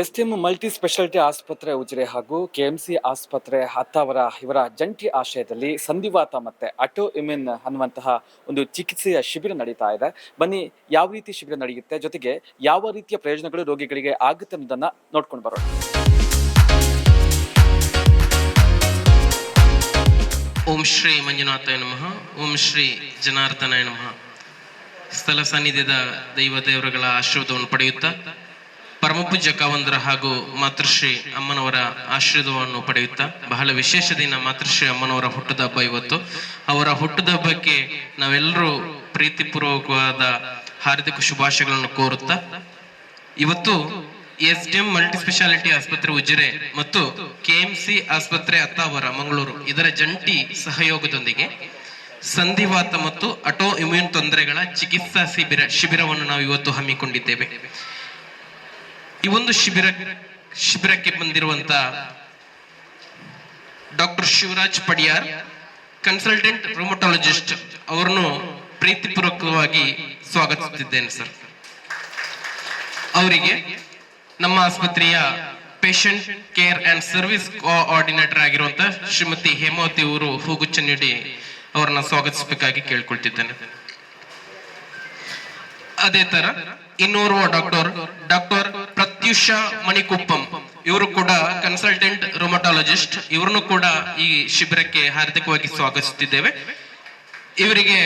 S T M multi speciality ಆಸ್ಪತ್ರೆ ಉಜಿರೆ ಹಾಗೂ KMC ಆಸ್ಪತ್ರೆ ಹತ್ತಾವರ ಇವರ ಜಂಟಿ ಆಶ್ರಯದಲ್ಲಿ ಸಂಧಿವಾತ ಮತ್ತೆ ಅಟೋ ಇಮ್ಯೂನ್ ಅನ್ನುವಂತಹ ಒಂದು ಚಿಕಿತ್ಸೆಯ ಶಿಬಿರ ನಡೀತಾ ಇದೆ. ಬನ್ನಿ, ಯಾವ ರೀತಿ ಶಿಬಿರ ನಡೆಯುತ್ತೆ, ಜೊತೆಗೆ ಯಾವ ರೀತಿಯ ಪ್ರಯೋಜನಗಳು ರೋಗಿಗಳಿಗೆ ಆಗುತ್ತೆ ಅನ್ನೋದನ್ನ ನೋಡ್ಕೊಂಡು ಬರೋಣ. ಓಂ ಶ್ರೀ ಮಂಜುನಾಥಾಯ ನಮಃ. ಓಂ ಶ್ರೀ ಜನಾರ್ದನಾಯ ನಮಃ. ಸ್ಥಳ ಸನ್ನಿಧಿಯ ದೈವ ದೇವರುಗಳ ಆಶೀರ್ವಾದವನ್ನು ಪಡೆಯುತ್ತಾ ಪರಮಪೂಜ್ಯ ಕಾವಂದ್ರ ಹಾಗೂ ಮಾತೃಶ್ರೀ ಅಮ್ಮನವರ ಆಶೀರ್ವಾದವನ್ನು ಪಡೆಯುತ್ತಾ ಬಹಳ ವಿಶೇಷ ದಿನ ಮಾತೃಶ್ರೀ ಅಮ್ಮನವರ ಹುಟ್ಟದ ಹಬ್ಬ ಇವತ್ತು. ಅವರ ಹುಟ್ಟದ ಹಬ್ಬಕ್ಕೆ ನಾವೆಲ್ಲರೂ ಪ್ರೀತಿಪೂರ್ವಕವಾದ ಹಾರ್ದಿಕ ಶುಭಾಶಯಗಳನ್ನು ಕೋರುತ್ತಾ ಇವತ್ತು S D M multi speciality ಆಸ್ಪತ್ರೆ ಉಜಿರೆ ಮತ್ತು ಕೆಎಂಸಿ ಆಸ್ಪತ್ರೆ ಅತ್ತಾವರ, ಮಂಗಳೂರು ಇದರ ಜಂಟಿ ಸಹಯೋಗದೊಂದಿಗೆ ಸಂಧಿವಾತ ಮತ್ತು ಅಟೋ ಇಮ್ಯೂನ್ ತೊಂದರೆಗಳ ಚಿಕಿತ್ಸಾ ಶಿಬಿರ ಶಿಬಿರವನ್ನು ನಾವು ಇವತ್ತು ಹಮ್ಮಿಕೊಂಡಿದ್ದೇವೆ. ಈ ಒಂದು ಶಿಬಿರ ಶಿಬಿರಕ್ಕೆ ಬಂದಿರುವಂತ doctor Shivaraj Padiyar consultant rheumatologist ಅವರನ್ನು ಪ್ರೀತಿಪೂರ್ವಕವಾಗಿ ಸ್ವಾಗತಿಸುತ್ತಿದ್ದೇನೆ ಸರ್. ಅವರಿಗೆ ನಮ್ಮ ಆಸ್ಪತ್ರೆಯ patient care and service coordinator ಆಗಿರುವಂತ ಶ್ರೀಮತಿ ಹೇಮಾವತಿ ಅವರು ಹೂಗುಚ್ಚ ನೀಡಿ ಅವರನ್ನ ಸ್ವಾಗತಿಸಬೇಕಾಗಿ ಕೇಳ್ಕೊಳ್ತಿದ್ದೇನೆ. ಅದೇ ತರ ಇನ್ನೋರ್ವ ಡಾಕ್ಟರ್ ಡಾಕ್ಟರ್ ಪ್ರತ್ಯುಷ ಮಣಿಕುಪ್ಪಂ. ಇವರು ಕೂಡ ಕನ್ಸಲ್ಟೆಂಟ್ ರೊಮಟಾಲಜಿಸ್ಟ್ ಇವರನ್ನು ಕೂಡ ಈ ಶಿಬಿರಕ್ಕೆ ಹಾರ್ದಿಕವಾಗಿ ಸ್ವಾಗತಿಸುತ್ತಿದ್ದೇವೆ. ಇವರಿಗೆ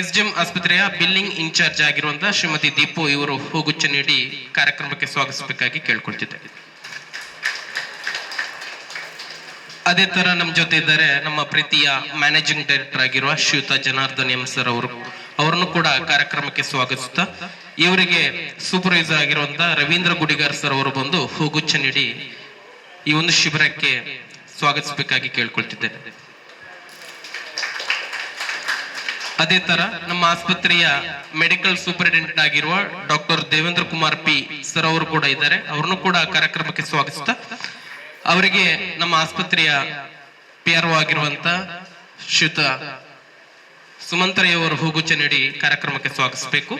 ಎಸ್ ಡಿ ಎಂ ಆಸ್ಪತ್ರೆಯ ಬಿಲ್ಲಿಂಗ್ ಇನ್ಚಾರ್ಜ್ ಆಗಿರುವಂತಹ ಶ್ರೀಮತಿ ದೀಪು ಇವರು ಹೂಗುಚ್ಚ ನೀಡಿ ಕಾರ್ಯಕ್ರಮಕ್ಕೆ ಸ್ವಾಗತಿಸಬೇಕಾಗಿ ಕೇಳ್ಕೊಳ್ತಿದ್ದಾರೆ ಅದೇ ತರ ನಮ್ಮ ಜೊತೆ ಇದ್ದಾರೆ ನಮ್ಮ ಪ್ರೀತಿಯ ಮ್ಯಾನೇಜಿಂಗ್ ಡೈರೆಕ್ಟರ್ ಆಗಿರುವ ಶ್ರೀಯುತ ಜನಾರ್ದನ್ ಎಂ ಸರ್ ಅವರು. ಅವರನ್ನು ಕೂಡ ಕಾರ್ಯಕ್ರಮಕ್ಕೆ ಸ್ವಾಗತಿಸುತ್ತಾ ಇವರಿಗೆ ಸೂಪರ್ವೈಸರ್ ಆಗಿರುವಂತಹ ರವೀಂದ್ರ ಗುಡಿಗಾರ್ ಸರ್ ಅವರು ಬಂದು ಹೂಗುಚ್ಚ ನೀಡಿ ಈ ಒಂದು ಶಿಬಿರಕ್ಕೆ ಸ್ವಾಗತಿಸಬೇಕಾಗಿ ಕೇಳ್ಕೊಳ್ತಿದ್ದೇನೆ. ಅದೇ ತರ ನಮ್ಮ ಆಸ್ಪತ್ರೆಯ ಮೆಡಿಕಲ್ ಸೂಪರಿಂಟೆಂಡೆಂಟ್ ಆಗಿರುವ doctor Devendra Kumar P sir ಅವರು ಕೂಡ ಇದ್ದಾರೆ. ಅವ್ರನ್ನು ಕೂಡ ಕಾರ್ಯಕ್ರಮಕ್ಕೆ ಸ್ವಾಗತಿಸ್ತಾ ಅವರಿಗೆ ನಮ್ಮ ಆಸ್ಪತ್ರೆಯ ಪಿ ಆರ್ ಆಗಿರುವಂತ ಶ್ಯುತ ಸುಮಂತರಯ್ಯವರು ಹೂಗುಚ್ಚ ನೀಡಿ ಕಾರ್ಯಕ್ರಮಕ್ಕೆ ಸ್ವಾಗತಿಸಬೇಕು.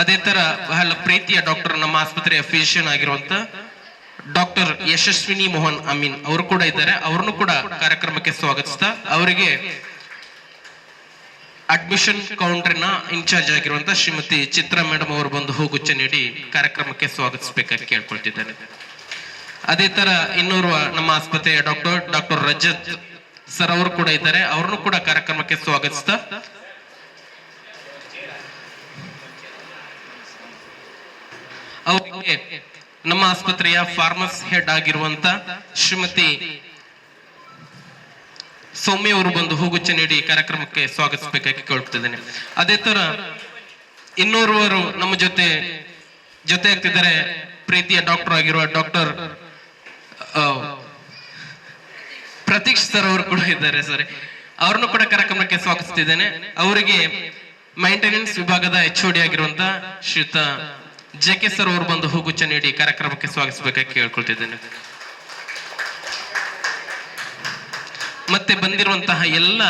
ಅದೇ ತರ ಬಹಳ ಪ್ರೀತಿಯ ಡಾಕ್ಟರ್ ನಮ್ಮ ಆಸ್ಪತ್ರೆಯ ಫಿಸಿಷಿಯನ್ ಆಗಿರುವಂತ ಡಾಕ್ಟರ್ ಯಶಸ್ವಿನಿ ಮೋಹನ್ ಅಮೀನ್ ಅವರು ಕೂಡ ಇದ್ದಾರೆ. ಅವ್ರನ್ನು ಕೂಡ ಕಾರ್ಯಕ್ರಮಕ್ಕೆ ಸ್ವಾಗತಿಸ್ತಾ, ಅವರಿಗೆ ಅಡ್ಮಿಷನ್ ಕೌಂಟರ್ನ ಇನ್ಚಾರ್ಜ್ ಆಗಿರುವಂತ ಶ್ರೀಮತಿ ಚಿತ್ರಾ ಮೇಡಮ್ ಅವರು ಬಂದು ಹೂಗುಚ್ಚ ನೀಡಿ ಕಾರ್ಯಕ್ರಮಕ್ಕೆ ಸ್ವಾಗತಿಸಬೇಕಾಗಿ ಕೇಳ್ಕೊಳ್ತಿದ್ದಾರೆ ಅದೇ ತರ ಇನ್ನೋರ್ವ ನಮ್ಮ ಆಸ್ಪತ್ರೆಯ ಡಾಕ್ಟರ್ ಡಾಕ್ಟರ್ ರಜತ್ ಸರ್ ಅವರು ಕೂಡ ಇದ್ದಾರೆ. ಅವ್ರನ್ನು ಕೂಡ ಕಾರ್ಯಕ್ರಮಕ್ಕೆ ಸ್ವಾಗತಿಸ್ತಾ ಅವರಿಗೆ ನಮ್ಮ ಆಸ್ಪತ್ರೆಯ ಫಾರ್ಮಸ್ ಹೆಡ್ ಆಗಿರುವಂತ ಶ್ರೀಮತಿ ಸೌಮ್ಯ ಅವರು ಬಂದು ಹೂಗುಚ್ಚ ನೀಡಿ ಕಾರ್ಯಕ್ರಮಕ್ಕೆ ಸ್ವಾಗತಿಸಬೇಕಾಗಿ ಕೇಳ್ತಿದ್ದೇನೆ ಅದೇ ತರ ಇನ್ನೋರ್ವರು ನಮ್ಮ ಜೊತೆ ಜೊತೆ ಆಗ್ತಿದ್ದಾರೆ. ಪ್ರೀತಿಯ ಡಾಕ್ಟರ್ ಆಗಿರುವ ಡಾಕ್ಟರ್ ಪ್ರತೀಕ್ಷ್ ಸರ್ ಅವರು ಕೂಡ ಇದ್ದಾರೆ ಸರ್. ಅವ್ರನ್ನು ಕೂಡ ಕಾರ್ಯಕ್ರಮಕ್ಕೆ ಸ್ವಾಗತಿಸ್ತಿದ್ದೇನೆ. ಅವರಿಗೆ ಮೈಂಟೆನೆನ್ಸ್ ವಿಭಾಗದ ಎಚ್ ಡಿ ಆಗಿರುವಂತ ಶ್ರೀಯುತ ಜೆ ಕೆ ಸರ್ ಅವರು ಬಂದು ಹೂಗುಚ್ಚ ನೀಡಿ ಕಾರ್ಯಕ್ರಮಕ್ಕೆ ಸ್ವಾಗತಿಸಬೇಕಾಗಿ ಕೇಳ್ಕೊಳ್ತಿದ್ದೇನೆ. ಮತ್ತೆ ಬಂದಿರುವಂತಹ ಎಲ್ಲ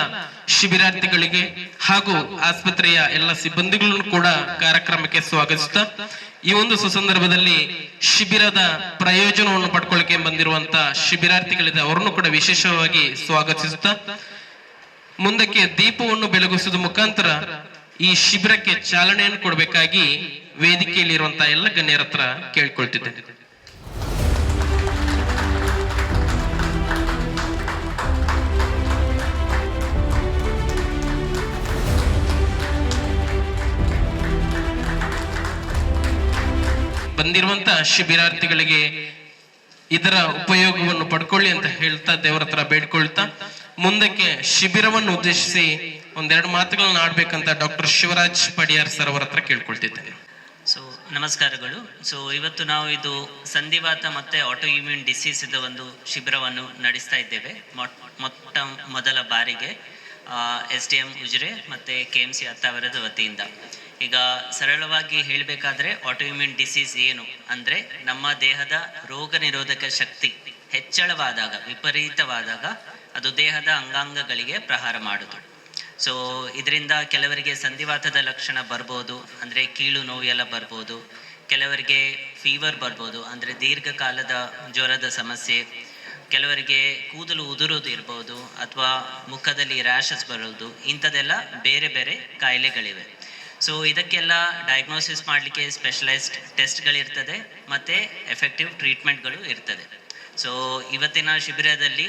ಶಿಬಿರಾರ್ಥಿಗಳಿಗೆ ಹಾಗೂ ಆಸ್ಪತ್ರೆಯ ಎಲ್ಲ ಸಿಬ್ಬಂದಿಗಳನ್ನು ಕೂಡ ಕಾರ್ಯಕ್ರಮಕ್ಕೆ ಸ್ವಾಗತಿಸುತ್ತಾ ಈ ಒಂದು ಸುಸಂದರ್ಭದಲ್ಲಿ ಶಿಬಿರದ ಪ್ರಯೋಜನವನ್ನು ಪಡ್ಕೊಳ್ಳಿಕ್ಕೆ ಬಂದಿರುವಂತಹ ಶಿಬಿರಾರ್ಥಿಗಳಿದೆ, ಅವರನ್ನು ಕೂಡ ವಿಶೇಷವಾಗಿ ಸ್ವಾಗತಿಸುತ್ತಾ ಮುಂದಕ್ಕೆ ದೀಪವನ್ನು ಬೆಳಗಿಸುವ ಮುಖಾಂತರ ಈ ಶಿಬಿರಕ್ಕೆ ಚಾಲನೆಯನ್ನು ಕೊಡಬೇಕಾಗಿ ವೇದಿಕೆಯಲ್ಲಿರುವಂತಹ ಎಲ್ಲ ಗಣ್ಯರ ಹತ್ರ ಕೇಳ್ಕೊಳ್ತಿದ್ದೆ. ಬಂದಿರುವಂತ ಶಿಬಿರಾರ್ಥಿಗಳಿಗೆ ಇದರ ಉಪಯೋಗವನ್ನು ಪಡ್ಕೊಳ್ಳಿ ಅಂತ ಹೇಳ್ತಾ ದೇವರ ಹತ್ರ ಬೇಡ್ಕೊಳ್ತಾ ಮುಂದಕ್ಕೆ ಶಿಬಿರವನ್ನು ಉದ್ದೇಶಿಸಿ ಒಂದೆರಡು ಮಾತುಗಳನ್ನ ಆಡ್ಬೇಕಂತ ಡಾಕ್ಟರ್ ಶಿವರಾಜ್ ಪಡಿಯಾರ್ ಸರ್ ಅವರ ಹತ್ರ ಕೇಳ್ಕೊಳ್ತಿದ್ದೇನೆ. ಸೊ ನಮಸ್ಕಾರಗಳು. ಸೊ ಇವತ್ತು ನಾವು ಇದು ಸಂಧಿವಾತ ಮತ್ತು ಆಟೋ ಇಮ್ಯೂನ್ ಡಿಸೀಸ್ ಇದ್ದ ಒಂದು ಶಿಬಿರವನ್ನು ನಡೆಸ್ತಾ ಇದ್ದೇವೆ. ಮೊಟ್- ಮೊಟ್ಟ ಮೊದಲ ಬಾರಿಗೆ ಎಸ್ ಡಿ ಎಂ ಉಜ್ರೆ ಮತ್ತು ಕೆ ಎಂ ಸಿ ಅತ್ತಾವರದ ವತಿಯಿಂದ. ಈಗ ಸರಳವಾಗಿ ಹೇಳಬೇಕಾದ್ರೆ ಆಟೋ ಇಮ್ಯೂನ್ ಡಿಸೀಸ್ ಏನು? ಅಂದರೆ ನಮ್ಮ ದೇಹದ ರೋಗ ನಿರೋಧಕ ಶಕ್ತಿ ಹೆಚ್ಚಳವಾದಾಗ, ವಿಪರೀತವಾದಾಗ ಅದು ದೇಹದ ಅಂಗಾಂಗಗಳಿಗೆ ಪ್ರಹಾರ ಮಾಡುವುದು ಸೊ ಇದರಿಂದ ಕೆಲವರಿಗೆ ಸಂಧಿವಾತದ ಲಕ್ಷಣ ಬರ್ಬೋದು, ಅಂದರೆ ಕೀಳು ನೋವು ಎಲ್ಲ ಬರ್ಬೋದು, ಕೆಲವರಿಗೆ ಫೀವರ್ ಬರ್ಬೋದು, ಅಂದರೆ ದೀರ್ಘಕಾಲದ ಜ್ವರದ ಸಮಸ್ಯೆ, ಕೆಲವರಿಗೆ ಕೂದಲು ಉದುರೋದು ಇರ್ಬೋದು, ಅಥವಾ ಮುಖದಲ್ಲಿ ರ್ಯಾಷಸ್ ಬರೋದು ಇಂಥದ್ದೆಲ್ಲ ಬೇರೆ ಬೇರೆ ಕಾಯಿಲೆಗಳಿವೆ. ಸೊ ಇದಕ್ಕೆಲ್ಲ ಡಯಾಗ್ನೋಸಿಸ್ ಮಾಡಲಿಕ್ಕೆ ಸ್ಪೆಷಲೈಸ್ಡ್ ಟೆಸ್ಟ್ಗಳಿರ್ತದೆ ಮತ್ತು ಎಫೆಕ್ಟಿವ್ ಟ್ರೀಟ್ಮೆಂಟ್ಗಳು ಇರ್ತದೆ. ಸೊ ಇವತ್ತಿನ ಶಿಬಿರದಲ್ಲಿ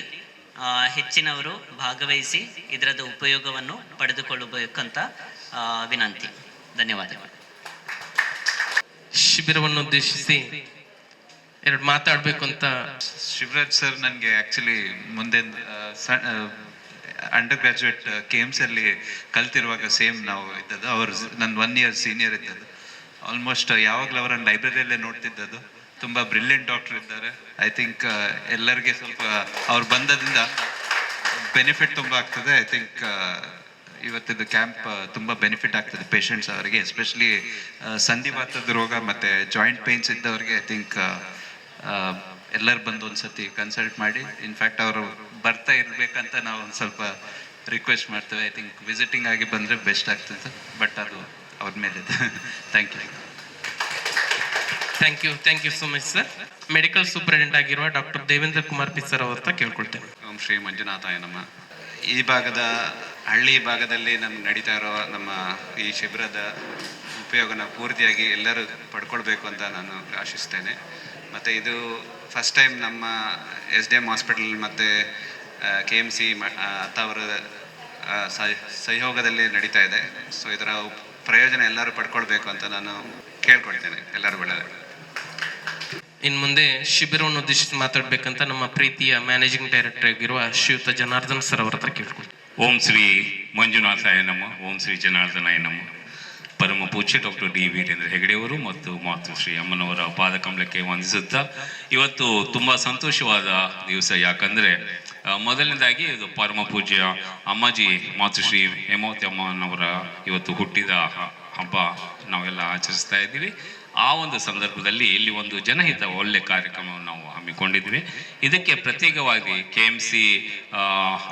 ಹೆಚ್ಚಿನವರು ಭಾಗವಹಿಸಿ ಇದರದ ಉಪಯೋಗವನ್ನು ಪಡೆದುಕೊಳ್ಳಬೇಕಂತ ಆ, ವಿನಂತಿ. ಧನ್ಯವಾದಗಳು. ಶಿಬಿರವನ್ನು ಉದ್ದೇಶಿಸಿ ಎರಡು ಮಾತಾಡಬೇಕು ಅಂತ ಶಿವರಾಜ್ ಸರ್ ನನಗೆ ಆ್ಯಕ್ಚುಲಿ ಮುಂದೆ ಅಂಡರ್ ಗ್ರಾಜುಯೇಟ್ ಕೆ ಎಮ್ಸ್ ಅಲ್ಲಿ ಕಲ್ತಿರುವಾಗ ಸೇಮ್ ನಾವು ಇದ್ದದ್ದು. ಅವರು ನನ್ನ ಒನ್ ಇಯರ್ ಸೀನಿಯರ್ ಇದ್ದದ್ದು. ಆಲ್ಮೋಸ್ಟ್ ಯಾವಾಗಲೂ ಅವರನ್ನು ಲೈಬ್ರರಿಯಲ್ಲೇ ನೋಡ್ತಿದ್ದದ್ದು. ತುಂಬ ಬ್ರಿಲಿಯಂಟ್ ಡಾಕ್ಟರ್ ಇದ್ದಾರೆ. ಐ ಥಿಂಕ್ ಎಲ್ಲರಿಗೆ ಸ್ವಲ್ಪ ಅವ್ರು ಬಂದದಿಂದ ಬೆನಿಫಿಟ್ ತುಂಬ ಆಗ್ತದೆ. ಐ ಥಿಂಕ್ ಇವತ್ತಿದ್ದು ಕ್ಯಾಂಪ್ ತುಂಬ ಬೆನಿಫಿಟ್ ಆಗ್ತದೆ ಪೇಷಂಟ್ಸ್ ಅವರಿಗೆ ಎಸ್ಪೆಷಲಿ ಸಂಧಿವಾತದ ರೋಗ ಮತ್ತು ಜಾಯಿಂಟ್ ಪೇನ್ಸ್ ಇದ್ದವರಿಗೆ ಐ ಥಿಂಕ್ ಎಲ್ಲರೂ ಬಂದು ಒಂದ್ಸತಿ ಕನ್ಸಲ್ಟ್ ಮಾಡಿ. ಇನ್ಫ್ಯಾಕ್ಟ್ ಅವರು ಬರ್ತಾ ಇರಬೇಕಂತ ನಾವು ಒಂದು ಸ್ವಲ್ಪ ರಿಕ್ವೆಸ್ಟ್ ಮಾಡ್ತೇವೆ. ಐ ಥಿಂಕ್ ವಿಸಿಟಿಂಗ್ ಆಗಿ ಬಂದರೆ ಬೆಸ್ಟ್ ಆಗ್ತದೆ. ಬಟ್ ಅದು ಅವ್ರ ಮೇಲೆ thank you thank you thank you so much sir medical superintendent ಆಗಿರುವ doctor Devendra Kumar P sir ಅವ್ರ ಕೇಳ್ಕೊಳ್ತೇನೆ. ಓಂ ಶ್ರೀ ಮಂಜುನಾಥ ನಮ್ಮ ಈ ಭಾಗದ ಹಳ್ಳಿ ಭಾಗದಲ್ಲಿ ನಮ್ಗೆ ನಡೀತಾ ಇರೋ ನಮ್ಮ ಈ ಶಿಬಿರದ ಉಪಯೋಗನ ಪೂರ್ತಿಯಾಗಿ ಎಲ್ಲರೂ ಪಡ್ಕೊಳ್ಬೇಕು ಅಂತ ನಾನು ಆಶಿಸ್ತೇನೆ. ಮತ್ತು ಇದು ಫಸ್ಟ್ ಟೈಮ್ ನಮ್ಮ ಎಸ್ ಡಿ ಎಂ ಹಾಸ್ಪಿಟಲ್ ಮತ್ತು ಕೆ ಎಂ ಸಿ ಅವರ ಸಹಯೋಗದಲ್ಲಿ ನಡೀತಾ ಇದೆ. ಸೊ ಇದರ ಪ್ರಯೋಜನ ಎಲ್ಲರೂ ಪಡ್ಕೊಳ್ಬೇಕು ಅಂತ ನಾನು ಕೇಳ್ಕೊಳ್ತೇನೆ ಎಲ್ಲರೂ ಒಳ್ಳೆಯದು ಇನ್ನು ಮುಂದೆ ಶಿಬಿರವನ್ನು ಉದ್ದೇಶಿಸಿ ಮಾತಾಡಬೇಕಂತ ನಮ್ಮ ಪ್ರೀತಿಯ ಮ್ಯಾನೇಜಿಂಗ್ ಡೈರೆಕ್ಟರ್ ಆಗಿರುವ ಶ್ರೀಯುತ ಜನಾರ್ದನ್ ಸರ್ ಅವ್ರ ಹತ್ರ ಓಂ ಶ್ರೀ ಮಂಜುನಾಥಾಯ ನಮ. ಓಂ ಶ್ರೀ ಜನಾರ್ದನಾಯ ನಮ. ಪರಮ ಪೂಜ್ಯ ಡಾಕ್ಟರ್ ಡಿ ವೀರೇಂದ್ರ ಹೆಗಡೆಯವರು ಮತ್ತು ಮಾತು ಶ್ರೀ ಅಮ್ಮನವರ ಪಾದಕಮಲಕ್ಕೆ ವಂದಿಸುತ್ತಾ ಇವತ್ತು ತುಂಬ ಸಂತೋಷವಾದ ದಿವಸ. ಯಾಕಂದರೆ ಮೊದಲನೇದಾಗಿ ಇದು ಪರಮ ಪೂಜ್ಯ ಅಮ್ಮಾಜಿ ಮಾತುಶ್ರೀ ಹೇಮಾವತಿ ಅಮ್ಮನವರ ಇವತ್ತು ಹುಟ್ಟಿದ ಹಬ್ಬ ನಾವೆಲ್ಲ ಆಚರಿಸ್ತಾ ಇದ್ದೀವಿ. ಆ ಒಂದು ಸಂದರ್ಭದಲ್ಲಿ ಇಲ್ಲಿ ಒಂದು ಜನಹಿತ ಒಳ್ಳೆ ಕಾರ್ಯಕ್ರಮವನ್ನು ನಾವು ಹಮ್ಮಿಕೊಂಡಿದ್ವಿ. ಇದಕ್ಕೆ ಪ್ರತ್ಯೇಕವಾಗಿ ಕೆ ಎಂ ಸಿ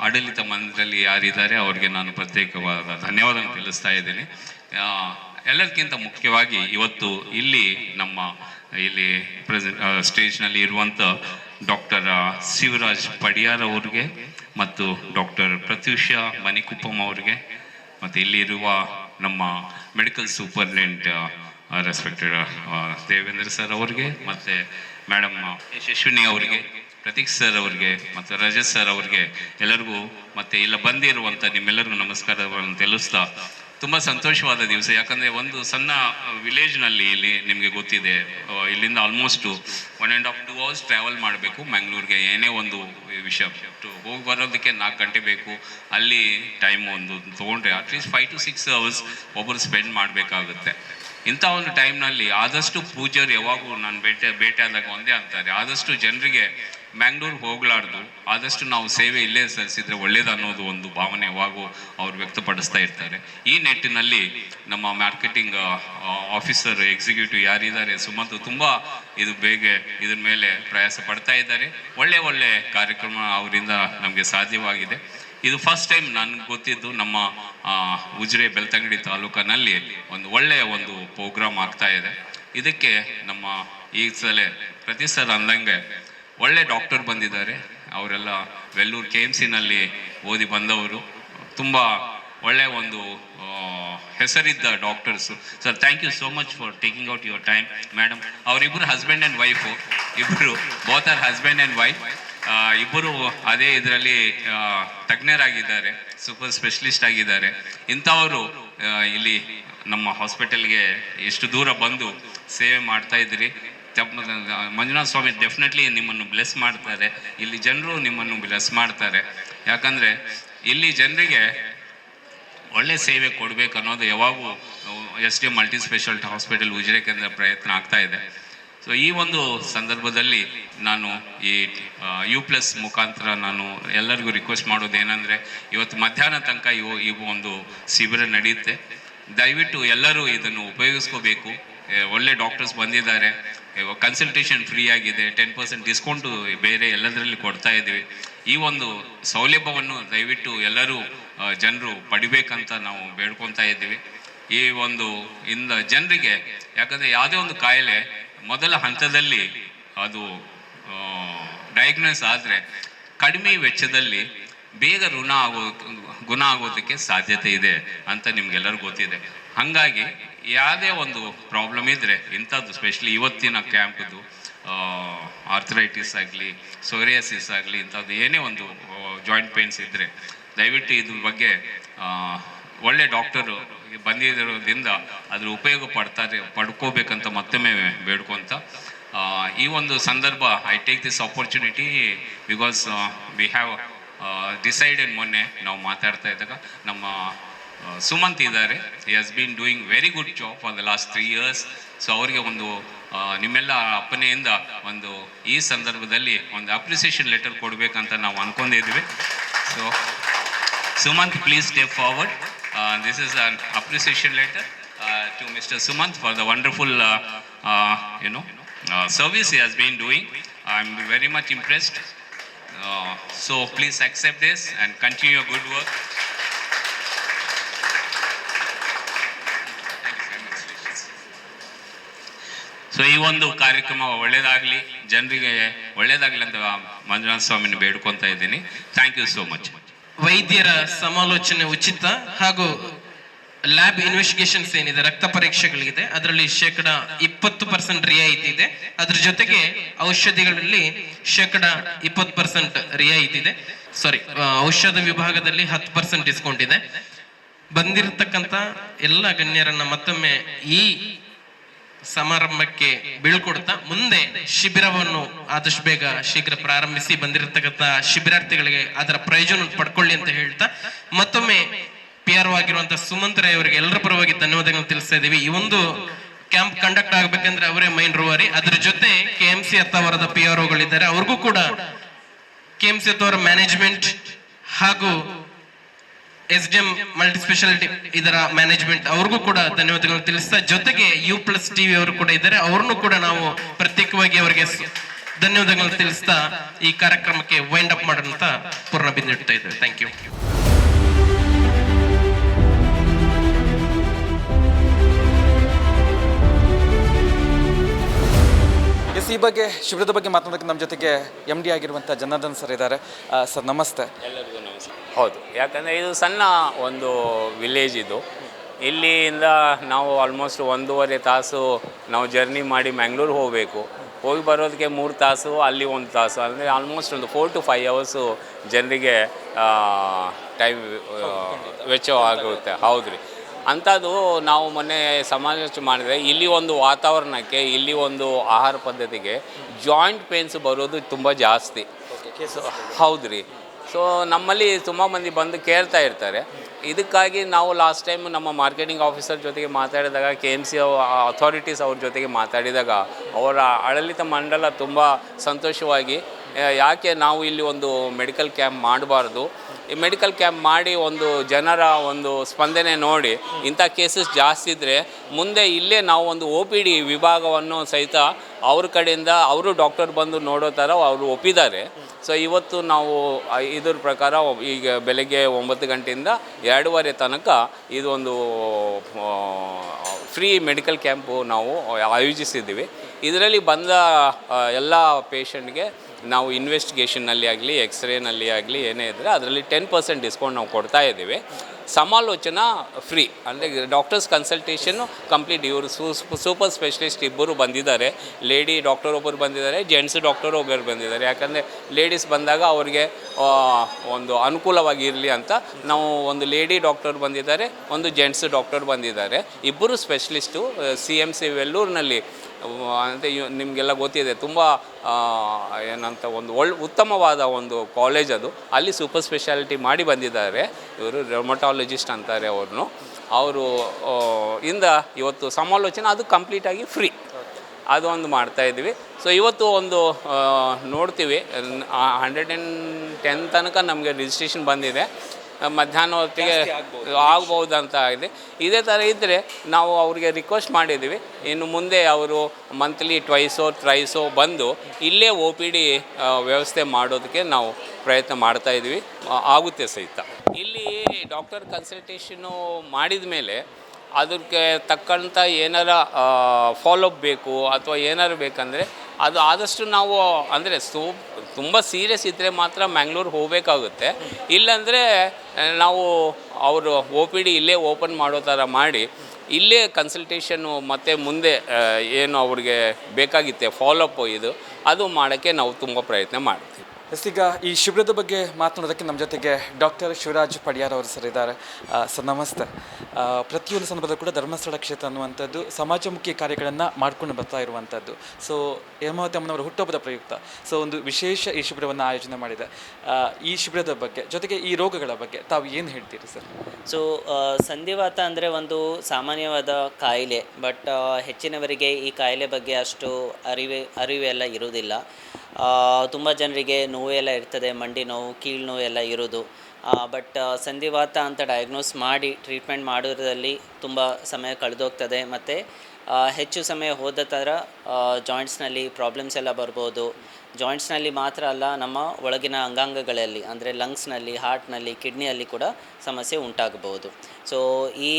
ಆಡಳಿತ ಮಂಡಳಿ ಯಾರಿದ್ದಾರೆ ಅವರಿಗೆ ನಾನು ಪ್ರತ್ಯೇಕವಾದ ಧನ್ಯವಾದ ತಿಳಿಸ್ತಾ ಇದ್ದೇನೆ. ಎಲ್ಲದಕ್ಕಿಂತ ಮುಖ್ಯವಾಗಿ ಇವತ್ತು ಇಲ್ಲಿ ನಮ್ಮ ಇಲ್ಲಿ ಪ್ರೆಸೆಂಟ್ ಸ್ಟೇಜ್ನಲ್ಲಿ ಇರುವಂಥ ಡಾಕ್ಟರ್ ಶಿವರಾಜ್ ಪಡಿಯಾರ್ ಅವ್ರಿಗೆ ಮತ್ತು ಡಾಕ್ಟರ್ ಪ್ರತ್ಯೂಷ ಮಣಿಕುಪ್ಪಂ ಅವ್ರಿಗೆ ಮತ್ತು ಇಲ್ಲಿರುವ ನಮ್ಮ medical superintendent respected Devendra sir ಅವರಿಗೆ, ಮತ್ತು ಮೇಡಮ್ ಯಶಸ್ವಿನಿ ಅವರಿಗೆ, ಪ್ರತೀಕ್ ಸರ್ ಅವರಿಗೆ, ಮತ್ತು ರಜತ್ ಸರ್ ಅವರಿಗೆ ಎಲ್ಲರಿಗೂ, ಮತ್ತು ಇಲ್ಲ ಬಂದಿರುವಂಥ ನಿಮ್ಮೆಲ್ಲರಿಗೂ ನಮಸ್ಕಾರಗಳನ್ನು ತಿಳಿಸ್ತಾ ತುಂಬ ಸಂತೋಷವಾದ ದಿವಸ. ಯಾಕಂದರೆ ಒಂದು ಸಣ್ಣ ವಿಲೇಜ್ನಲ್ಲಿ ಇಲ್ಲಿ ನಿಮಗೆ ಗೊತ್ತಿದೆ ಇಲ್ಲಿಂದ almost one and half two hours travel ಮಾಡಬೇಕು ಮ್ಯಾಂಗ್ಳೂರ್ಗೆ ಏನೇ ಒಂದು ವಿಷಯ. ಹೋಗಿ ಬರೋದಕ್ಕೆ ನಾಲ್ಕು ಗಂಟೆ ಬೇಕು. ಅಲ್ಲಿ ಟೈಮ್ ಒಂದು ತೊಗೊಂಡ್ರೆ at least five to six hours ಒಬ್ಬರು ಸ್ಪೆಂಡ್ ಮಾಡಬೇಕಾಗುತ್ತೆ. ಇಂಥ ಒಂದು ಟೈಮ್ನಲ್ಲಿ ಆದಷ್ಟು ಪೂಜ್ಯರು ಯಾವಾಗೂ ನಾನು ಭೇಟಿ ಭೇಟಿಯಾದಾಗ ಒಂದೇ ಅಂತಾರೆ. ಆದಷ್ಟು ಜನರಿಗೆ ಮ್ಯಾಂಗ್ಳೂರ್ಗೆ ಹೋಗ್ಲಾರ್ದು, ಆದಷ್ಟು ನಾವು ಸೇವೆ ಇಲ್ಲೇ ಸಲ್ಲಿಸಿದರೆ ಒಳ್ಳೇದು ಅನ್ನೋದು ಒಂದು ಭಾವನೆ ಯಾವಾಗೂ ಅವ್ರು ವ್ಯಕ್ತಪಡಿಸ್ತಾ ಇರ್ತಾರೆ. ಈ ನಿಟ್ಟಿನಲ್ಲಿ ನಮ್ಮ ಮಾರ್ಕೆಟಿಂಗ್ ಆಫೀಸರ್, ಎಕ್ಸಿಕ್ಯೂಟಿವ್ ಯಾರಿದ್ದಾರೆ, ಸುಮಂತ್ ತುಂಬ ಇದು ಬೇಗ ಇದ್ರ ಮೇಲೆ ಪ್ರಯಾಸ ಪಡ್ತಾ ಇದ್ದಾರೆ. ಒಳ್ಳೆ ಒಳ್ಳೆ ಕಾರ್ಯಕ್ರಮ ಅವರಿಂದ ನಮಗೆ ಸಾಧ್ಯವಾಗಿದೆ. ಇದು ಫಸ್ಟ್ ಟೈಮ್ ನನ್ಗೆ ಗೊತ್ತಿದ್ದು ನಮ್ಮ ಉಜಿರೆ ಬೆಳ್ತಂಗಡಿ ತಾಲೂಕಿನಲ್ಲಿ ಒಂದು ಒಳ್ಳೆಯ ಒಂದು ಪ್ರೋಗ್ರಾಮ್ ಆಗ್ತಾ ಇದೆ. ಇದಕ್ಕೆ ನಮ್ಮ ಈ ಸಲ ಪ್ರತಿ ಸಲ ಅಂದಂಗೆ ಒಳ್ಳೆ ಡಾಕ್ಟರ್ ಬಂದಿದ್ದಾರೆ. ಅವರೆಲ್ಲ ವೆಲ್ಲೂರು ಕೆ ಎಂ ಸಿನಲ್ಲಿ ಓದಿ ಬಂದವರು. ತುಂಬ ಒಳ್ಳೆಯ ಒಂದು ಹೆಸರಿದ್ದ doctors sir thank you so much for taking out your time madam ಅವರಿಬ್ಬರು ಹಸ್ಬೆಂಡ್ ಆ್ಯಂಡ್ ವೈಫು ಇಬ್ಬರು both are husband and wife ಇಬ್ಬರು ಅದೇ ಇದರಲ್ಲಿ ತಜ್ಞರಾಗಿದ್ದಾರೆ, ಸೂಪರ್ ಸ್ಪೆಷಲಿಸ್ಟ್ ಆಗಿದ್ದಾರೆ. ಇಂಥವರು ಇಲ್ಲಿ ನಮ್ಮ ಹಾಸ್ಪಿಟಲ್ಗೆ ಎಷ್ಟು ದೂರ ಬಂದು ಸೇವೆ ಮಾಡ್ತಾ ತಮ್ಮ ಮಂಜುನಾಥ ಸ್ವಾಮಿ ಡೆಫಿನೆಟ್ಲಿ ನಿಮ್ಮನ್ನು ಬ್ಲೆಸ್ ಮಾಡ್ತಾರೆ. ಇಲ್ಲಿ ಜನರು ನಿಮ್ಮನ್ನು ಬ್ಲೆಸ್ ಮಾಡ್ತಾರೆ. ಯಾಕಂದರೆ, ಇಲ್ಲಿ ಜನರಿಗೆ ಒಳ್ಳೆ ಸೇವೆ ಕೊಡಬೇಕು ಅನ್ನೋದು ಯಾವಾಗೂ S D multi speciality hospital Ujire ಪ್ರಯತ್ನ ಆಗ್ತಾ ಇದೆ. ಸೊ ಈ ಒಂದು ಸಂದರ್ಭದಲ್ಲಿ ನಾನು ಈ ಯು ಪ್ಲಸ್ ಮುಖಾಂತರ ನಾನು ಎಲ್ಲರಿಗೂ ರಿಕ್ವೆಸ್ಟ್ ಮಾಡೋದು ಏನಂದರೆ, ಇವತ್ತು ಮಧ್ಯಾಹ್ನ ತನಕ ಇವು ಇವು ಒಂದು ಶಿಬಿರ ನಡೆಯುತ್ತೆ. ದಯವಿಟ್ಟು ಎಲ್ಲರೂ ಇದನ್ನು ಉಪಯೋಗಿಸ್ಕೋಬೇಕು. ಒಳ್ಳೆ ಡಾಕ್ಟರ್ಸ್ ಬಂದಿದ್ದಾರೆ. ಕನ್ಸಲ್ಟೇಷನ್ ಫ್ರೀ ಆಗಿದೆ. ಟೆನ್ ಪರ್ಸೆಂಟ್ ಡಿಸ್ಕೌಂಟು ಬೇರೆ ಎಲ್ಲದರಲ್ಲಿ ಕೊಡ್ತಾ ಇದ್ದೀವಿ. ಈ ಒಂದು ಸೌಲಭ್ಯವನ್ನು ದಯವಿಟ್ಟು ಎಲ್ಲರೂ ಜನರು ಪಡಿಬೇಕಂತ ನಾವು ಬೇಡ್ಕೊತಾ ಇದ್ದೀವಿ. ಈ ಒಂದು, ಇಂದ ಜನರಿಗೆ, ಯಾಕಂದರೆ ಯಾವುದೇ ಒಂದು ಕಾಯಿಲೆ ಮೊದಲ ಹಂತದಲ್ಲಿ ಅದು ಡಯಾಗ್ನೋಸ್ ಆದರೆ ಕಡಿಮೆ ವೆಚ್ಚದಲ್ಲಿ ಬೇಗ ಋಣ ಆಗೋ, ಗುಣ ಆಗೋದಕ್ಕೆ ಸಾಧ್ಯತೆ ಇದೆ ಅಂತ ನಿಮ್ಗೆಲ್ಲರಿಗೂ ಗೊತ್ತಿದೆ. ಹಾಗಾಗಿ ಯಾವುದೇ ಒಂದು ಪ್ರಾಬ್ಲಮ್ ಇದ್ದರೆ ಇಂಥದ್ದು ಸ್ಪೆಷಲಿ ಇವತ್ತಿನ ಕ್ಯಾಂಪ್ದು ಆರ್ಥರೈಟಿಸ್ ಆಗಲಿ ಸೋರಿಯಾಸಿಸ್ ಆಗಲಿ ಇಂಥದ್ದು ಏನೇ ಒಂದು ಜಾಯಿಂಟ್ ಪೇನ್ಸ್ ಇದ್ದರೆ ದಯವಿಟ್ಟು ಇದ್ರ ಬಗ್ಗೆ ಒಳ್ಳೆ ಡಾಕ್ಟರು ಬಂದಿರೋದ್ರಿಂದ ಅದ್ರ ಉಪಯೋಗ ಪಡ್ತಾರೆ, ಪಡ್ಕೋಬೇಕಂತ ಮತ್ತೊಮ್ಮೆ ಬೇಡ್ಕೊಂತ. ಈ ಒಂದು ಸಂದರ್ಭ I take this opportunity because we have decided ಮೊನ್ನೆ ನಾವು ಮಾತಾಡ್ತಾ ಇದ್ದಾಗ ನಮ್ಮ ಸುಮಂತ್ ಇದ್ದಾರೆ. He has been doing very good job for the last three years so ಅವರಿಗೆ ಒಂದು ನಿಮ್ಮೆಲ್ಲ ಅಪ್ಪನೆಯಿಂದ ಒಂದು ಈ ಸಂದರ್ಭದಲ್ಲಿ ಒಂದು ಅಪ್ರಿಸಿಯೇಷನ್ ಲೆಟರ್ ಕೊಡಬೇಕಂತ ನಾವು ಅನ್ಕೊಂಡಿದ್ವಿ so Sumanth please step forward. Uh, This is an appreciation letter uh, to Mr. Sumant for the wonderful, uh, uh, you know, uh, service he has been doing. I'm very much impressed. Uh, So please accept this and continue your good work. So ಈ ಒಂದು ಕಾರ್ಯಕ್ರಮ ಒಳ್ಳೇದಾಗಲಿ ಜನರಿಗೆ ಒಳ್ಳೇದಾಗಲಿ ಅಂತ ಮಂಜುನಾಥ ಸ್ವಾಮಿನ ಬೇಡ್ಕೊತಾ ಇದ್ದೀನಿ thank you so much ವೈದ್ಯರ ಸಮಾಲೋಚನೆ ಉಚಿತ ಹಾಗೂ ಲ್ಯಾಬ್ ಇನ್ವೆಸ್ಟಿಗೇಷನ್ಸ್ ಏನಿದೆ, ರಕ್ತ ಪರೀಕ್ಷೆಗಳಿದೆ ಅದರಲ್ಲಿ ಶೇಕಡ ಇಪ್ಪತ್ತು ಪರ್ಸೆಂಟ್ ರಿಯಾಯಿತಿ ಇದೆ. ಅದ್ರ ಜೊತೆಗೆ ಔಷಧಿಗಳಲ್ಲಿ ಶೇಕಡ ಇಪ್ಪತ್ತು ಪರ್ಸೆಂಟ್ ರಿಯಾಯಿತಿ ಇದೆ. ಸಾರಿ ಔಷಧ ವಿಭಾಗದಲ್ಲಿ ಹತ್ತು ಪರ್ಸೆಂಟ್ ಡಿಸ್ಕೌಂಟ್ ಇದೆ. ಬಂದಿರತಕ್ಕಂತ ಎಲ್ಲ ಗಣ್ಯರನ್ನ ಮತ್ತೊಮ್ಮೆ ಈ ಸಮಾರಂಭಕ್ಕೆ ಬೀಳ್ಕೊಡ್ತಾ ಮುಂದೆ ಶಿಬಿರವನ್ನು ಆದಷ್ಟು ಬೇಗ ಶೀಘ್ರ ಪ್ರಾರಂಭಿಸಿ ಬಂದಿರತಕ್ಕಂತ ಶಿಬಿರಾರ್ಥಿಗಳಿಗೆ ಅದರ ಪ್ರಯೋಜನ ಪಡ್ಕೊಳ್ಳಿ ಅಂತ ಹೇಳ್ತಾ ಮತ್ತೊಮ್ಮೆ ಪಿ ಆರ್ ಆಗಿರುವಂತ ಸುಮಂತ್ ರೈ ಅವರಿಗೆ ಎಲ್ಲರ ಪರವಾಗಿ ಧನ್ಯವಾದಗಳನ್ನು ತಿಳಿಸ್ತಾ ಇದೀವಿ ಈ ಒಂದು ಕ್ಯಾಂಪ್ ಕಂಡಕ್ಟ್ ಆಗ್ಬೇಕಂದ್ರೆ ಅವರೇ ಮೈನ್ ರೂವಾರಿ. ಅದ್ರ ಜೊತೆ ಕೆ ಎಂ ಸಿ ಅತ್ತವರದ ಪಿ ಆರ್ ಓಗಳಿದ್ದಾರೆ ಅವ್ರಿಗೂ ಕೂಡ ಕೆ ಎಂ ಸಿ ಮ್ಯಾನೇಜ್ಮೆಂಟ್ ಹಾಗೂ S D M multi speciality ಇದರ ಮ್ಯಾನೇಜ್ಮೆಂಟ್ ಅವ್ರಿಗೂ ಕೂಡ ಧನ್ಯವಾದಗಳನ್ನು ತಿಳಿಸ್ತಾ ಜೊತೆಗೆ ಯು ಪ್ಲಸ್ ಟಿವಿ ಅವರು ಕೂಡ ಇದ್ದಾರೆ. ಅವ್ರನ್ನು ಕೂಡ ನಾವು ಪ್ರತ್ಯೇಕವಾಗಿ ಅವರಿಗೆ ಧನ್ಯವಾದಗಳನ್ನು ತಿಳಿಸ್ತಾ ಈ ಕಾರ್ಯಕ್ರಮಕ್ಕೆ ವೈಂಡ್ ಅಪ್ ಮಾಡೋಣ ಪೂರ್ಣ ಬಿಂದಿಡ್ತಾ ಇದ್ದೇವೆ. ಥ್ಯಾಂಕ್ ಯು ಎಸ್ ಈ ಬಗ್ಗೆ ಶಿಬಿರದ ಬಗ್ಗೆ ಮಾತನಾಡೋಕೆ ನಮ್ಮ ಜೊತೆಗೆ ಎಂ ಡಿ ಆಗಿರುವಂಥ ಜನಾರ್ದನ್ ಸರ್ ಇದ್ದಾರೆ. ಸರ್ ನಮಸ್ತೆ. ಎಲ್ಲರಿಗೂ ನಮಸ್ತೆ ಹೌದು. ಯಾಕಂದರೆ ಇದು ಸಣ್ಣ ಒಂದು ವಿಲೇಜ್ ಇದು. ಇಲ್ಲಿಂದ ನಾವು ಆಲ್ಮೋಸ್ಟ್ ಒಂದೂವರೆ ತಾಸು ನಾವು ಜರ್ನಿ ಮಾಡಿ ಮ್ಯಾಂಗ್ಳೂರು ಹೋಗಬೇಕು. ಹೋಗಿ ಬರೋದಕ್ಕೆ ಮೂರು ತಾಸು ಅಲ್ಲಿ ಒಂದು ತಾಸು. ಅಂದರೆ ಆಲ್ಮೋಸ್ಟ್ ಒಂದು ಫೋರ್ ಟು ಫೈವ್ ಅವರ್ಸು ಜನರಿಗೆ ಟೈಮ್ ವೆಚ್ಚವಾಗುತ್ತೆ. ಹೌದು ರೀ ಅಂಥದ್ದು ನಾವು ಮೊನ್ನೆ ಸಮಾಲೋಚನೆ ಮಾಡಿದರೆ ಇಲ್ಲಿ ಒಂದು ವಾತಾವರಣಕ್ಕೆ ಇಲ್ಲಿ ಒಂದು ಆಹಾರ ಪದ್ಧತಿಗೆ ಜಾಯಿಂಟ್ ಪೇನ್ಸ್ ಬರೋದು ತುಂಬ ಜಾಸ್ತಿ. ಸೊ ಹೌದು ರೀ ಸೊ ನಮ್ಮಲ್ಲಿ ತುಂಬ ಮಂದಿ ಬಂದು ಕೇಳ್ತಾ ಇರ್ತಾರೆ. ಇದಕ್ಕಾಗಿ ನಾವು ಲಾಸ್ಟ್ ಟೈಮ್ ನಮ್ಮ ಮಾರ್ಕೆಟಿಂಗ್ ಆಫೀಸರ್ ಜೊತೆಗೆ ಮಾತಾಡಿದಾಗ ಕೆ ಎಂ ಸಿ ಅಥಾರಿಟೀಸ್ ಅವ್ರ ಜೊತೆಗೆ ಮಾತಾಡಿದಾಗ, ಅವರ ಆಡಳಿತ ಮಂಡಲ ತುಂಬ ಸಂತೋಷವಾಗಿ ಯಾಕೆ ನಾವು ಇಲ್ಲಿ ಒಂದು ಮೆಡಿಕಲ್ ಕ್ಯಾಂಪ್ ಮಾಡಬಾರ್ದು? ಈ ಮೆಡಿಕಲ್ ಕ್ಯಾಂಪ್ ಮಾಡಿ ಒಂದು ಜನರ ಒಂದು ಸ್ಪಂದನೆ ನೋಡಿ ಇಂಥ ಕೇಸಸ್ ಜಾಸ್ತಿ ಇದ್ದರೆ ಮುಂದೆ ಇಲ್ಲೇ ನಾವು ಒಂದು ಒ ಪಿ ಡಿ ವಿಭಾಗವನ್ನು ಸಹಿತ ಅವ್ರ ಕಡೆಯಿಂದ ಅವರು ಡಾಕ್ಟರ್ ಬಂದು ನೋಡೋ ಥರ ಅವರು ಒಪ್ಪಿದ್ದಾರೆ. ಸೊ ಇವತ್ತು ನಾವು ಇದ್ರ ಪ್ರಕಾರ ಈಗ ಬೆಳಗ್ಗೆ ಒಂಬತ್ತು ಗಂಟೆಯಿಂದ ಎರಡೂವರೆ ತನಕ ಇದು ಒಂದು ಫ್ರೀ ಮೆಡಿಕಲ್ ಕ್ಯಾಂಪು ನಾವು ಆಯೋಜಿಸಿದ್ದೀವಿ. ಇದರಲ್ಲಿ ಬಂದ ಎಲ್ಲ ಪೇಷಂಟ್ಗೆ ನಾವು ಇನ್ವೆಸ್ಟಿಗೇಷನ್ನಲ್ಲಿ ಆಗಲಿ, ಎಕ್ಸ್ರೇನಲ್ಲಿ ಆಗಲಿ ಏನೇ ಇದ್ದರೆ ಅದರಲ್ಲಿ ಟೆನ್ ಪರ್ಸೆಂಟ್ ಡಿಸ್ಕೌಂಟ್ ನಾವು ಕೊಡ್ತಾ ಇದ್ದೀವಿ. ಸಮಾಲೋಚನಾ ಫ್ರೀ ಅಂದರೆ ಡಾಕ್ಟರ್ಸ್ ಕನ್ಸಲ್ಟೇಷನ್ನು ಕಂಪ್ಲೀಟ್ ಇವರು ಸೂಪರ್ ಸ್ಪೆಷಲಿಸ್ಟ್ ಇಬ್ಬರು ಬಂದಿದ್ದಾರೆ. ಲೇಡಿ ಡಾಕ್ಟರ್ ಒಬ್ಬರು ಬಂದಿದ್ದಾರೆ ಜೆಂಟ್ಸ್ ಡಾಕ್ಟರ್ ಒಬ್ಬರು ಬಂದಿದ್ದಾರೆ. ಯಾಕಂದರೆ ಲೇಡೀಸ್ ಬಂದಾಗ ಅವ್ರಿಗೆ ಒಂದು ಅನುಕೂಲವಾಗಿರಲಿ ಅಂತ ನಾವು ಒಂದು ಲೇಡಿ ಡಾಕ್ಟರ್ ಬಂದಿದ್ದಾರೆ, ಒಂದು ಜೆಂಟ್ಸ್ ಡಾಕ್ಟರ್ ಬಂದಿದ್ದಾರೆ. ಇಬ್ಬರು ಸ್ಪೆಷಲಿಸ್ಟು ಸಿ ಎಂ ಸಿ ವೆಲ್ಲೂರಿನಲ್ಲಿ ಅಂತ ನಿಮಗೆಲ್ಲ ಗೊತ್ತಿದೆ, ತುಂಬ ಏನಂತ ಒಂದು ಒಳ್ಳೆ ಉತ್ತಮವಾದ ಒಂದು ಕಾಲೇಜ್ ಅದು. ಅಲ್ಲಿ ಸೂಪರ್ ಸ್ಪೆಷಾಲಿಟಿ ಮಾಡಿ ಬಂದಿದ್ದಾರೆ. ಇವರು ರೆಮಟಾಲಜಿಸ್ಟ್ ಅಂತಾರೆ ಅವ್ರನ್ನು ಅವರು ಇಂದ ಇವತ್ತು ಸಮಾಲೋಚನೆ ಅದು ಕಂಪ್ಲೀಟಾಗಿ ಫ್ರೀ ಅದು ಒಂದು ಮಾಡ್ತಾ ಇದ್ವಿ ಸೊ ಇವತ್ತು ಒಂದು ನೋಡ್ತೀವಿ. ಹಂಡ್ರೆಡ್ ಆ್ಯಂಡ್ ಟೆನ್ ತನಕ ನಮಗೆ ರಿಜಿಸ್ಟ್ರೇಷನ್ ಬಂದಿದೆ. ಮಧ್ಯಾಹ್ನ ಹೊತ್ತಿಗೆ ಆಗ್ಬೋದು. ಅಂತ ಆಗಿದೆ ಇದೇ ಥರ ಇದ್ದರೆ ನಾವು ಅವರಿಗೆ ರಿಕ್ವೆಸ್ಟ್ ಮಾಡಿದ್ದೀವಿ ಇನ್ನು ಮುಂದೆ ಅವರು ಮಂತ್ಲಿ ಟ್ವೈಸೋ ಥ್ರೈಸೋ ಬಂದು ಇಲ್ಲೇ ಒ ಪಿ ಡಿ ವ್ಯವಸ್ಥೆ ಮಾಡೋದಕ್ಕೆ ನಾವು ಪ್ರಯತ್ನ ಮಾಡ್ತಾ ಇದ್ದೀವಿ. ಆಗುತ್ತೆ ಸಹಿತ. ಇಲ್ಲಿ ಡಾಕ್ಟರ್ ಕನ್ಸಲ್ಟೇಷನು ಮಾಡಿದ ಮೇಲೆ ಅದಕ್ಕೆ ತಕ್ಕಂಥ ಏನಾರ ಫಾಲೋಅಪ್ ಬೇಕು ಅಥವಾ ಏನಾರು ಬೇಕಂದರೆ ಅದು ಆದಷ್ಟು ನಾವು, ಅಂದರೆ ಸೂ, ತುಂಬ ಸೀರಿಯಸ್ ಇದ್ದರೆ ಮಾತ್ರ ಮ್ಯಾಂಗ್ಳೂರ್ ಹೋಗಬೇಕಾಗುತ್ತೆ. ಇಲ್ಲಾಂದರೆ, ನಾವು ಅವರು ಒ ಪಿ ಡಿ ಇಲ್ಲೇ ಓಪನ್ ಮಾಡೋ ಥರ ಮಾಡಿ, ಇಲ್ಲೇ ಕನ್ಸಲ್ಟೇಷನ್ನು ಮತ್ತು ಮುಂದೆ ಏನು ಅವ್ರಿಗೆ ಬೇಕಾಗಿತ್ತೆ ಫಾಲೋಅಪ್ ಇದು, ಅದು ಮಾಡೋಕ್ಕೆ ನಾವು ತುಂಬ ಪ್ರಯತ್ನ ಮಾಡ್ತೀವಿ. ಈಗ ಈ ಶಿಬಿರದ ಬಗ್ಗೆ ಮಾತನಾಡೋದಕ್ಕೆ ನಮ್ಮ ಜೊತೆಗೆ ಡಾಕ್ಟರ್ ಶಿವರಾಜ್ ಪಡಿಯಾರ್ ಅವರು ಸರ್ ಇದ್ದಾರೆ. ಸರ್ ನಮಸ್ತೆ. ಪ್ರತಿಯೊಂದು ಸಂದರ್ಭದಲ್ಲೂ ಕೂಡ ಧರ್ಮಸ್ಥಳ ಕ್ಷೇತ್ರ ಅನ್ನುವಂಥದ್ದು ಸಮಾಜಮುಖಿ ಕಾರ್ಯಗಳನ್ನು ಮಾಡ್ಕೊಂಡು ಬರ್ತಾ ಇರುವಂಥದ್ದು. ಸೊ ಹೇಮಾವತಿ ಅಮ್ಮನವರ ಹುಟ್ಟುಹಬ್ಬದ ಪ್ರಯುಕ್ತ. ಸೊ ಒಂದು ವಿಶೇಷ ಈ ಶಿಬಿರವನ್ನು ಆಯೋಜನೆ ಮಾಡಿದೆ. ಈ ಶಿಬಿರದ ಬಗ್ಗೆ, ಜೊತೆಗೆ ಈ ರೋಗಗಳ ಬಗ್ಗೆ ತಾವು ಏನು ಹೇಳ್ತೀರಿ ಸರ್? ಸೊ ಸಂಧಿವಾತ ಅಂದರೆ ಒಂದು ಸಾಮಾನ್ಯವಾದ ಕಾಯಿಲೆ, ಬಟ್ ಹೆಚ್ಚಿನವರಿಗೆ ಈ ಕಾಯಿಲೆ ಬಗ್ಗೆ ಅಷ್ಟು ಅರಿವೆ, ಅರಿವೆಲ್ಲ ಇರುವುದಿಲ್ಲ. ತುಂಬ ಜನರಿಗೆ ನೋವೆಲ್ಲ ಇರ್ತದೆ, ಮಂಡಿ ನೋವು, ಕೀಳು ನೋವು ಎಲ್ಲ ಇರೋದು ಬಟ್ ಸಂಧಿವಾತ ಅಂತ ಡಯಾಗ್ನೋಸ್ ಮಾಡಿ ಟ್ರೀಟ್ಮೆಂಟ್ ಮಾಡೋದ್ರಲ್ಲಿ ತುಂಬ ಸಮಯ ಕಳೆದೋಗ್ತದೆ. ಮತ್ತು ಹೆಚ್ಚು ಸಮಯ ಹೋದ ಥರ ಜಾಯಿಂಟ್ಸ್ನಲ್ಲಿ ಪ್ರಾಬ್ಲಮ್ಸ್ ಎಲ್ಲ ಬರ್ಬೋದು. ಜಾಯಿಂಟ್ಸ್ನಲ್ಲಿ ಮಾತ್ರ ಅಲ್ಲ, ನಮ್ಮ ಒಳಗಿನ ಅಂಗಾಂಗಗಳಲ್ಲಿ, ಅಂದರೆ ಲಂಗ್ಸ್ನಲ್ಲಿ ಹಾರ್ಟ್ನಲ್ಲಿ ಕಿಡ್ನಿಯಲ್ಲಿ ಕೂಡ ಸಮಸ್ಯೆ ಉಂಟಾಗಬಹುದು. ಸೊ ಈ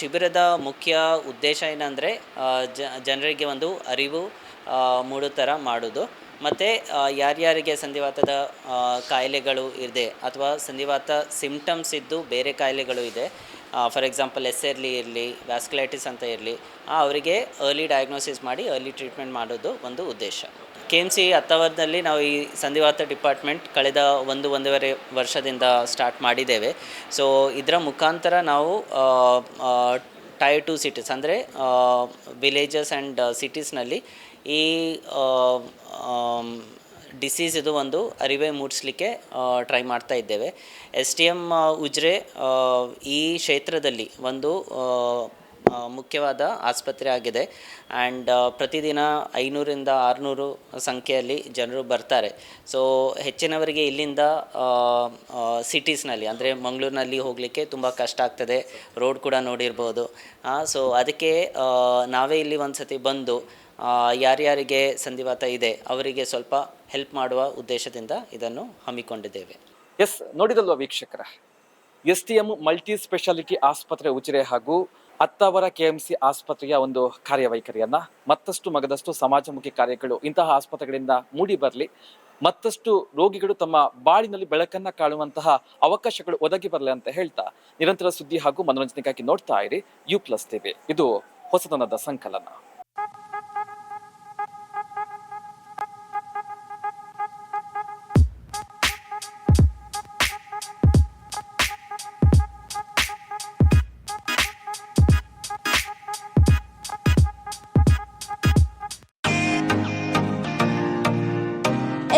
ಶಿಬಿರದ ಮುಖ್ಯ ಉದ್ದೇಶ ಏನಂದರೆ ಜನರಿಗೆ ಒಂದು ಅರಿವು ಮೂಡೋ ಥರ ಮಾಡೋದು. ಮತ್ತು ಯಾರ್ಯಾರಿಗೆ ಸಂಧಿವಾತದ ಕಾಯಿಲೆಗಳು ಇದೆ ಅಥವಾ ಸಂಧಿವಾತ ಸಿಮ್ಟಮ್ಸ್ ಇದ್ದು ಬೇರೆ ಕಾಯಿಲೆಗಳು ಇದೆ ಫಾರ್ ಎಕ್ಸಾಂಪಲ್ ಎಸ್ ಇರಲಿ ಇರಲಿ ವ್ಯಾಸ್ಕುಲೈಟಿಸ್ ಅಂತ ಇರಲಿ ಅವರಿಗೆ ಅರ್ಲಿ ಡಯಾಗ್ನೋಸಿಸ್ ಮಾಡಿ ಅರ್ಲಿ ಟ್ರೀಟ್ಮೆಂಟ್ ಮಾಡೋದು ಒಂದು ಉದ್ದೇಶ. ಕೆ ಎಂ ಸಿ ಹತ್ತವರದಲ್ಲಿ ನಾವು ಈ ಸಂಧಿವಾತ ಡಿಪಾರ್ಟ್ಮೆಂಟ್ ಕಳೆದ ಒಂದು, ಒಂದೂವರೆ ವರ್ಷದಿಂದ ಸ್ಟಾರ್ಟ್ ಮಾಡಿದ್ದೇವೆ. ಸೊ ಇದರ ಮುಖಾಂತರ ನಾವು ಟೈ ಟು ಸಿಟೀಸ್ ಅಂದರೆ ವಿಲೇಜಸ್ ಆ್ಯಂಡ್ ಸಿಟೀಸ್ನಲ್ಲಿ ಈ ಡಿಸೀಸ್ ಇದು ಒಂದು ಅರಿವೆ ಮೂಡಿಸ್ಲಿಕ್ಕೆ ಟ್ರೈ ಮಾಡ್ತಾ ಇದ್ದೇವೆ. ಎಸ್ ಟಿ ಎಂ ಉಜ್ರೆ ಈ ಕ್ಷೇತ್ರದಲ್ಲಿ ಒಂದು ಮುಖ್ಯವಾದ ಆಸ್ಪತ್ರೆ ಆಗಿದೆ. ಆ್ಯಂಡ್ ಪ್ರತಿದಿನ ಐನೂರಿಂದ ಆರುನೂರು ಸಂಖ್ಯೆಯಲ್ಲಿ ಜನರು ಬರ್ತಾರೆ. ಸೊ ಹೆಚ್ಚಿನವರಿಗೆ ಇಲ್ಲಿಂದ ಸಿಟೀಸ್ನಲ್ಲಿ ಅಂದರೆ ಮಂಗಳೂರಿನಲ್ಲಿ ಹೋಗಲಿಕ್ಕೆ ತುಂಬ ಕಷ್ಟ ಆಗ್ತದೆ. ರೋಡ್ ಕೂಡ ನೋಡಿರ್ಬೋದು. ಸೊ ಅದಕ್ಕೆ ನಾವೇ ಇಲ್ಲಿ ಒಂದು ಸತಿ ಬಂದು ಯಾರ್ಯಾರಿಗೆ ಸಂಧಿವಾತ ಇದೆ, ಅವರಿಗೆ ಸ್ವಲ್ಪ ಹೆಲ್ಪ್ ಮಾಡುವ ಉದ್ದೇಶದಿಂದ ಇದನ್ನು ಹಮ್ಮಿಕೊಂಡಿದ್ದೇವೆ. ಎಸ್ ನೋಡಿದಲ್ವಾ ವೀಕ್ಷಕರ? S T M multi speciality ಆಸ್ಪತ್ರೆ ಉಜಿರೆ ಹಾಗೂ ಅತ್ತಾವರ ಸಿ ಆಸ್ಪತ್ರೆಯ ಒಂದು ಕಾರ್ಯವೈಖರಿಯನ್ನ ಮತ್ತಷ್ಟು ಮಗದಷ್ಟು ಸಮಾಜಮುಖಿ ಕಾರ್ಯಗಳು ಇಂತಹ ಆಸ್ಪತ್ರೆಗಳಿಂದ ಮೂಡಿ ಬರಲಿ. ಮತ್ತಷ್ಟು ರೋಗಿಗಳು ತಮ್ಮ ಬಾಳಿನಲ್ಲಿ ಬೆಳಕನ್ನ ಕಾಣುವಂತಹ ಅವಕಾಶಗಳು ಒದಗಿ ಬರಲಿ ಅಂತ ಹೇಳ್ತಾ ನಿರಂತರ ಸುದ್ದಿ ಹಾಗೂ ಮನೋರಂಜನೆಗಾಗಿ ನೋಡ್ತಾ ಇರಿ. U plus TV. ಇದು ಹೊಸತನದ ಸಂಕಲನ.